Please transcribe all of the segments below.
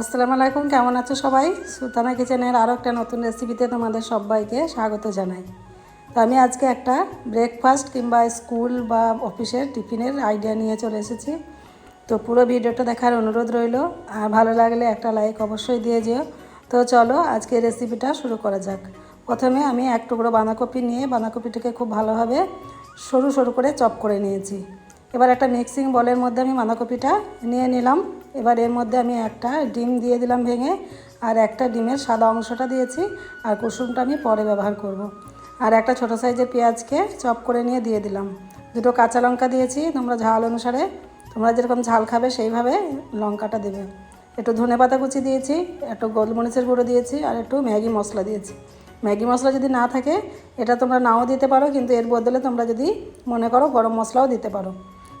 আসসালামু আলাইকুম, কেমন আছো সবাই? সুলতানা কিচেনের আরও একটা নতুন রেসিপিতে তোমাদের সবাইকে স্বাগত জানাই। তো আমি আজকে একটা ব্রেকফাস্ট কিংবা স্কুল বা অফিসের টিফিনের আইডিয়া নিয়ে চলে এসেছি। তো পুরো ভিডিওটা দেখার অনুরোধ রইল, আর ভালো লাগলে একটা লাইক অবশ্যই দিয়ে যেও। তো চলো আজকে রেসিপিটা শুরু করা যাক। প্রথমে আমি এক টুকরো বাঁধাকপি নিয়ে বাঁধাকপিটাকে খুব ভালোভাবে সরু সরু করে চপ করে নিয়েছি। এবার একটা মিক্সিং বলের মধ্যে আমি বাঁধাকপিটা নিয়ে নিলাম। এবার এর মধ্যে আমি একটা ডিম দিয়ে দিলাম ভেঙে, আর একটা ডিমের সাদা অংশটা দিয়েছি, আর কুসুমটা আমি পরে ব্যবহার করব। আর একটা ছোট সাইজের পেঁয়াজকে চপ করে নিয়ে দিয়ে দিলাম। দুটো কাঁচা লঙ্কা দিয়েছি, তোমরা ঝাল অনুসারে, তোমরা যেরকম ঝাল খাবে সেইভাবে লঙ্কাটা দেবে। একটু ধনে পাতা কুচি দিয়েছি, একটু গোলমরিচের গুঁড়ো দিয়েছি, আর একটু ম্যাগি মশলা দিয়েছি। ম্যাগি মশলা যদি না থাকে, এটা তোমরা নাও দিতে পারো, কিন্তু এর বদলে তোমরা যদি মনে করো গরম মশলাও দিতে পারো।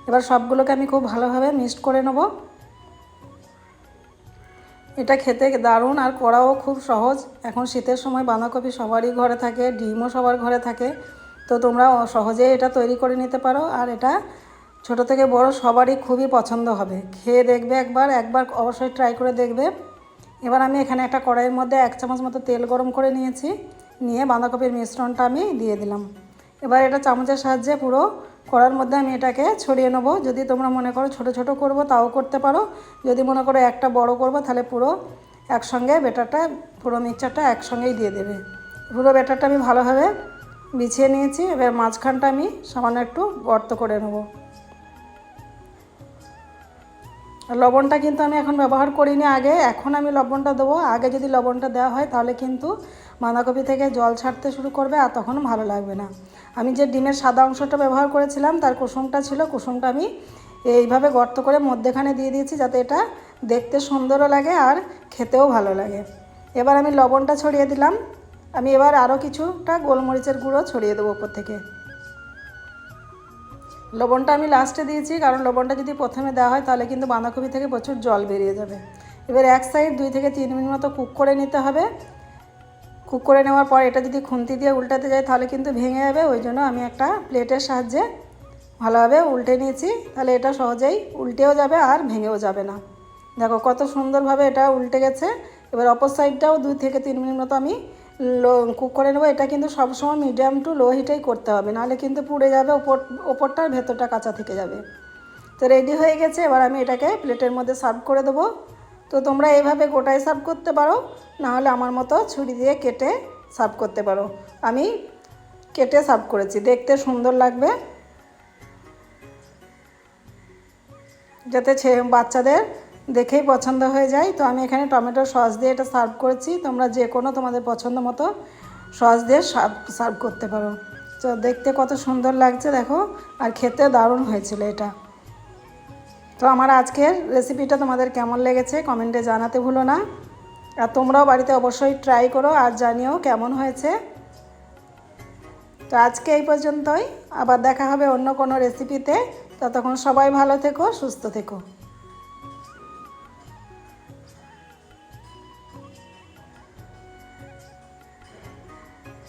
এবার সবগুলোকে আমি খুব ভালোভাবে মিক্সড করে নেব। এটা খেতে দারুণ আর করাও খুব সহজ। এখন শীতের সময় বাঁধাকপি সবারই ঘরে থাকে, ডিমও সবার ঘরে থাকে। তো তোমরা সহজেই এটা তৈরি করে নিতে পারো। আর এটা ছোট থেকে বড় সবারই খুবই পছন্দ হবে। খেয়ে দেখবে একবার একবার অবশ্যই ট্রাই করে দেখবে। এবার আমি এখানে একটা কড়াইয়ের মধ্যে এক চামচ মতো তেল গরম করে নিয়েছি। নিয়ে বাঁধাকপির মিশ্রণটা আমি দিয়ে দিলাম। এবার এটা চামচের সাহায্যে পুরো কড়ার মধ্যে আমি এটাকে ছড়িয়ে নেব। যদি তোমরা মনে করো ছোট ছোট করব, তাও করতে পারো। যদি মনে করো একটা বড় করব, তাহলে পুরো একসঙ্গে বেটারটা পুরো মিক্সচারটা একসঙ্গেই দিয়ে দেবে। পুরো বেটারটা আমি ভালোভাবে বিছিয়ে নিয়েছি। এবার মাঝখানটা আমি সামান্য একটু গর্ত করে নেব। লবণটা কিন্তু আমি এখন ব্যবহার করিনি আগে। এখন আমি লবণটা দেবো। আগে যদি লবণটা দেওয়া হয়, তাহলে কিন্তু বাঁধাকপি থেকে জল ছাড়তে শুরু করবে আর তখন ভালো লাগবে না। আমি যে ডিমের সাদা অংশটা ব্যবহার করেছিলাম, তার কুসুমটা ছিল, কুসুমটা আমি এইভাবে গর্ত করে মধ্যেখানে দিয়ে দিয়েছি যাতে এটা দেখতে সুন্দরও লাগে আর খেতেও ভালো লাগে। এবার আমি লবণটা ছড়িয়ে দিলাম। আমি এবার আরও কিছুটা গোলমরিচের গুঁড়ো ছড়িয়ে দেবো ওপর থেকে। লবণটা আমি লাস্টে দিয়েছি, কারণ লবণটা যদি প্রথমে দেওয়া হয় তাহলে কিন্তু বাঁধাকপি থেকে প্রচুর জল বেরিয়ে যাবে। এবার এক সাইড দুই থেকে তিন মিনিট মতো কুক করে নিতে হবে। কুক করে নেওয়ার পর এটা যদি খুন্তি দিয়ে উল্টাতে যায়, তাহলে কিন্তু ভেঙে যাবে। ওই জন্য আমি একটা প্লেটের সাহায্যে ভালোভাবে উল্টে নিয়েছি। তাহলে এটা সহজেই উল্টেও যাবে আর ভেঙেও যাবে না। দেখো কত সুন্দরভাবে এটা উল্টে গেছে। এবার অপর সাইডটাও দুই থেকে তিন মিনিট মতো আমি লো কুক করে নেব। এটা কিন্তু সবসময় মিডিয়াম টু লো হিটেই করতে হবে। নাহলে কিন্তু পুড়ে যাবে, ওপর, ওপরটার ভেতরটা কাঁচা থেকে যাবে। তো রেডি হয়ে গেছে। এবার আমি এটাকে প্লেটের মধ্যে সার্ভ করে দেবো। তো তোমরা এইভাবে গোটায় সার্ভ করতে পারো, নাহলে আমার মতো ছুরি দিয়ে কেটে সার্ভ করতে পারো। আমি কেটে সার্ভ করেছি, দেখতে সুন্দর লাগবে। যাতে বাচ্চাদের দেখেই পছন্দ হয়ে যায়। তো আমি এখানে টমেটো সস দিয়ে এটা সার্ভ করেছি। তোমরা যে কোনো তোমাদের পছন্দ মতো সস দিয়ে সার্ভ করতে পারো। তো দেখতে কত সুন্দর লাগছে, দেখো। আর খেতে দারুণ হয়েছিল এটা। তো আমার আজকের রেসিপিটা তোমাদের কেমন লেগেছে কমেন্টে জানাতে ভুলো না। আর তোমরাও বাড়িতে অবশ্যই ট্রাই করো আর জানিও কেমন হয়েছে। তো আজকে এই পর্যন্তই। আবার দেখা হবে অন্য কোনো রেসিপিতে ততক্ষণ সবাই ভালো থেকো, সুস্থ থেকো।